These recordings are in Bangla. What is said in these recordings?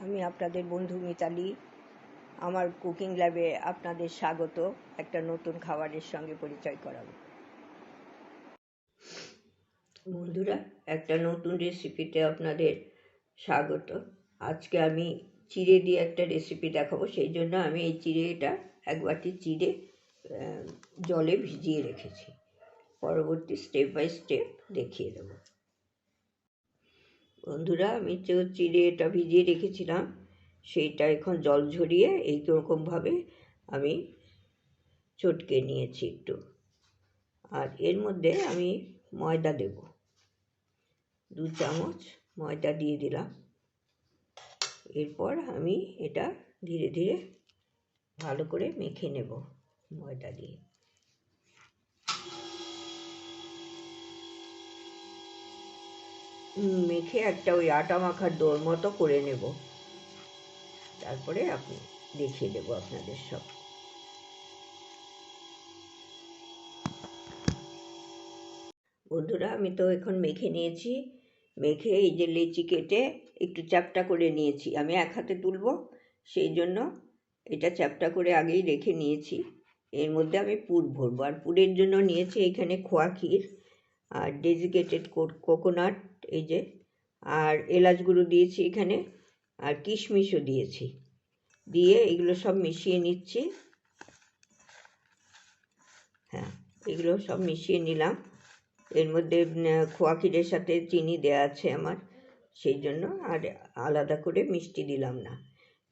আমি আপনাদের বন্ধু মিতালি। আমার কুকিং ল্যাবে আপনাদের স্বাগত। একটা নতুন খাবারের সঙ্গে পরিচয় করাবো। বন্ধুরা, একটা নতুন রেসিপিতে আপনাদের স্বাগত। আজকে আমি চিড়ে দিয়ে একটা রেসিপি দেখাবো। সেই জন্য আমি এই চিড়েটা এক বাটি চিড়ে জলে ভিজিয়ে রেখেছি। পরবর্তী স্টেপ বাই স্টেপ দেখিয়ে দেবো। বন্ধুরা, আমি যে চিড়ে এটা ভিজিয়ে রেখেছিলাম, সেইটা এখন জল ঝরিয়ে এই এইরকমভাবে আমি চটকে নিয়েছি একটু। আর এর মধ্যে আমি ময়দা দেব। দু চামচ ময়দা দিয়ে দিলাম। এরপর আমি এটা ধীরে ধীরে ভালো করে মেখে নেব ময়দা দিয়ে। মেখে একটা ওই আটা মাখার দোর মতো করে নেব। তারপরে আপনি দেখিয়ে দেবো আপনাদের সব। বন্ধুরা, আমি তো এখন মেখে নিয়েছি। মেখে এই যে লেচি কেটে একটু চ্যাপটা করে নিয়েছি। আমি এক হাতে তুলবো, সেই জন্য এটা চ্যাপটা করে আগেই রেখে নিয়েছি। এর মধ্যে আমি পুর ভরবো। আর পুরের জন্য নিয়েছি এখানে খোয়া ক্ষীর। আর ডেজিকেটেড কোকোনাট এই যে, আর এলাচ গুঁড়ো দিয়েছি এখানে, আর কিশমিশও দিয়েছি। দিয়ে এগুলো সব মিশিয়ে নিচ্ছি। হ্যাঁ এগুলো সব মিশিয়ে নিলাম। এর মধ্যে খোয়া ক্ষীরের সাথে চিনি দেওয়া আছে আমার, সেই জন্য, আর আলাদা করে মিষ্টি দিলাম না।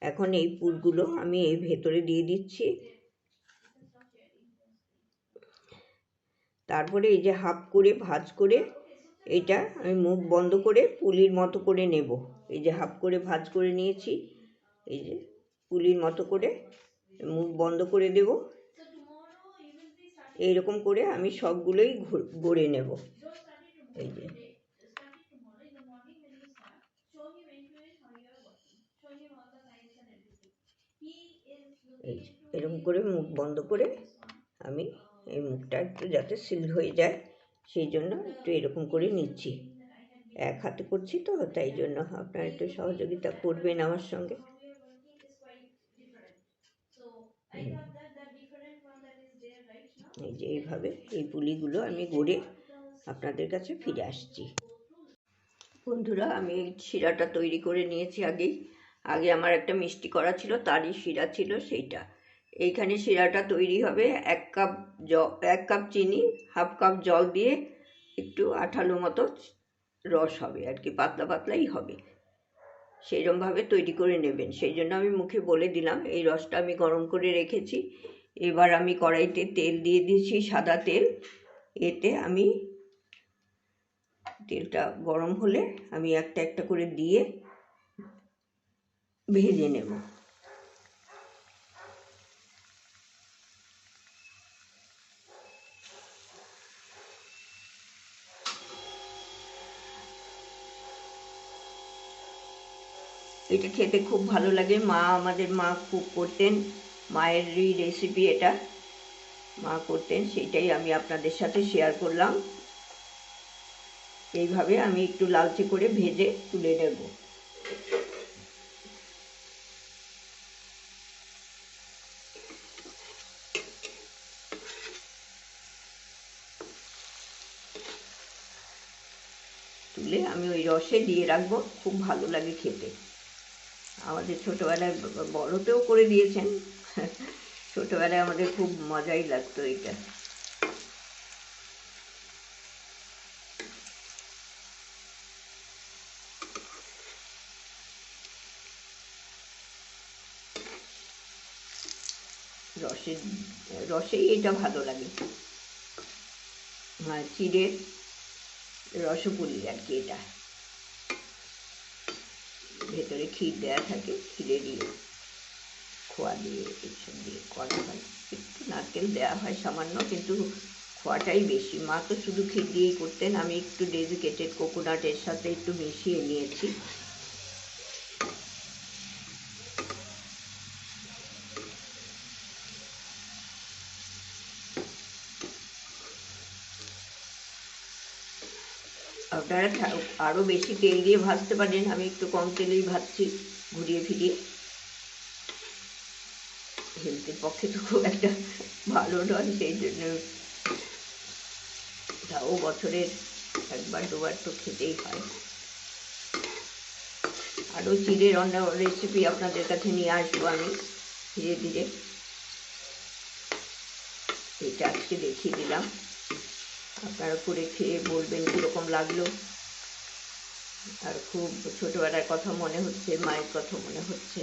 এখন এই পুরগুলো আমি এই ভেতরে দিয়ে দিচ্ছি। তারপরে এই যে হাফ করে ভাজ করে এটা আমি মুখ বন্ধ করে পুলির মতো করে নেব। এই যে হাফ করে ভাজ করে নিয়েছি। এই যে পুলির মতো করে মুখ বন্ধ করে দেব। এইরকম করে আমি সবগুলোই গড়ে নেব। এই যে। এই যে, এরকম করে মুখ বন্ধ করে আমি এই মুখটা একটু যাতে সিল হয়ে যায়, সেই জন্য একটু এরকম করে নিচ্ছি। এক হাতে করছি তো, তাই জন্য আপনারা একটু সহযোগিতা করবেন আমার সঙ্গে। এই যে এইভাবে এই পুলিগুলো আমি গড়ে আপনাদের কাছে ফিরে আসছি। বন্ধুরা, আমি এই শিরাটা তৈরি করে নিয়েছি আগেই। আগে আমার একটা মিষ্টি করা ছিল, তারই শিরা ছিল সেইটা। এইখানে শিরাটা তৈরি হবে। এক কাপ জ, এক কাপ চিনি, হাফ কাপ জল দিয়ে একটু আঠালো মতো রস হবে আর কি, পাতলা পাতলাই হবে। সেইরকমভাবে তৈরি করে নেবেন। সেই জন্য আমি মুখে বলে দিলাম, এই রসটা আমি গরম করে রেখেছি। এবার আমি কড়াইতে তেল দিয়ে দিয়েছি সাদা তেল। এতে আমি তেলটা গরম হলে আমি একটা একটা করে দিয়ে ভেজে নেব। এটা খেতে খুব ভালো লাগে। মা আমাদের মা খুব করতেন। মায়েরই রেসিপি এটা মা করতেন, সেটাই আমি আপনাদের সাথে শেয়ার করলাম। এইভাবে আমি একটু লালচে করে ভেজে তুলে নেব। তুলে আমি ওই রসে দিয়ে রাখব। খুব ভালো লাগে খেতে। আমাদের ছোটোবেলায় বড়তেও করে দিয়েছেন। ছোটোবেলায় আমাদের খুব মজাই লাগতো এটা। রসে, রসেই এটা ভালো লাগে। হ্যাঁ চিড়ের রসপুলি আর কি এটা। ভেতরে ক্ষীর দেওয়া থাকে ক্ষীরে দিয়ে খোয়া দিয়ে এইসব দিয়ে করা হয় একটু নারকেল দেওয়া হয় সামান্য, কিন্তু খোয়াটাই বেশি। মা তো শুধু ক্ষীর দিয়েই করতেন, আমি একটু ডেজিকেটেড কোকোনাটের সাথে একটু মিশিয়ে নিয়েছি। আপনারা থা- আরও বেশি তেল দিয়ে ভাজতে পারেন, আমি একটু কম তেলেই ভাজছি, ঘুরিয়ে ফিরিয়ে। হেলথের পক্ষে তো খুব একটা ভালো নয়, সেই জন্য তাও বছরের একবার, দুবার তো খেতেই হয়। আরও চিড়ের রান্না রেসিপি আপনাদের কাছে নিয়ে আসব আমি, ধীরে ধীরে। এটা আজকে দেখিয়ে দিলাম। আপনারা করে খেয়ে বলবেন কীরকম লাগল। আর খুব ছোটবেলার কথা মনে হচ্ছে, মায়ের কথা মনে হচ্ছে।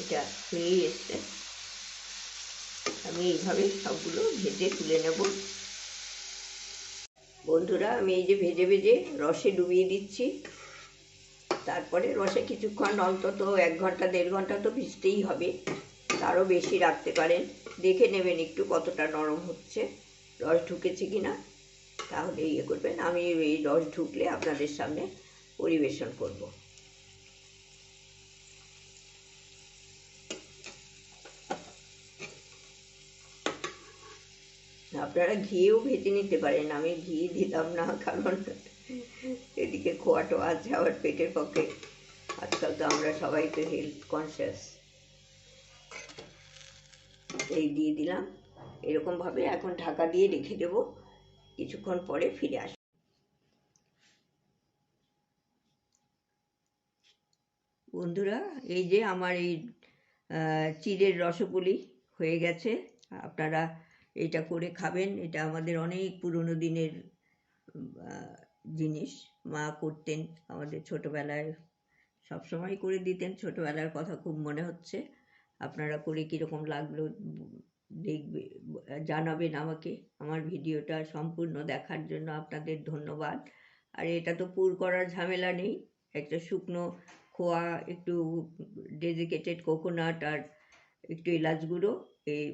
এটা হয়েই এসছে। আমি এইভাবে সবগুলো ভেজে তুলে নেব। বন্ধুরা, আমি এই যে ভেজে ভেজে রসে ডুবিয়ে দিচ্ছি। তারপরে রসে কিছুক্ষণ অন্তত এক ঘণ্টা, দেড় ঘণ্টা তো ভিজতেই হবে। তারও বেশি রাখতে পারেন। দেখে নেবেন একটু কতটা নরম হচ্ছে। রস ঢুকেছে কি না তাহলে ইয়ে করবেন। আমি এই রস ঢুকলে আপনাদের সামনে পরিবেশন করব। আপনারা ঘিয়েও ভেজে নিতে পারেন। আমি ঘি দিলাম না, কারণ এদিকে খোয়া টোয়া আছে আবার পেটের পক্ষে। আজকাল তো আমরা সবাই তো হেলথ কনসিয়াস এই দিয়ে দিলাম। এরকমভাবে এখন ঢাকা দিয়ে রেখে দেব। কিছুক্ষণ পরে ফিরে আস বন্ধুরা, এই যে আমার এই চিড়ের রসপুলি হয়ে গেছে। আপনারা এটা করে খাবেন। এটা আমাদের অনেক পুরনো দিনের জিনিস। মা করতেন আমাদের ছোটোবেলায়। সবসময় করে দিতেন। ছোটোবেলার কথা খুব মনে হচ্ছে। আপনারা করে কীরকম লাগল, দেখবে, জানাবেন আমাকে, আমার ভিডিওটা সম্পূর্ণ দেখার জন্য আপনাদের ধন্যবাদ। আর এটা তো পুর করার ঝামেলা নেই, একটা শুকনো খোয়া, একটু ডেডিকেটেড কোকোনাট আর একটু এলাচ গুঁড়ো এই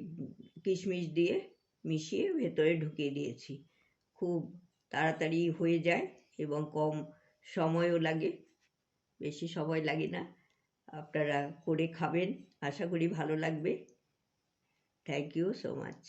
কিশমিশ দিয়ে মিশিয়ে ভেতরে ঢুকিয়ে দিয়েছি। খুব তাড়াতাড়ি হয়ে যায় এবং কম সময়ও লাগে, বেশি সময় লাগে না। আপনারা করে খাবেন। আশা করি ভালো লাগবে। Thank you so much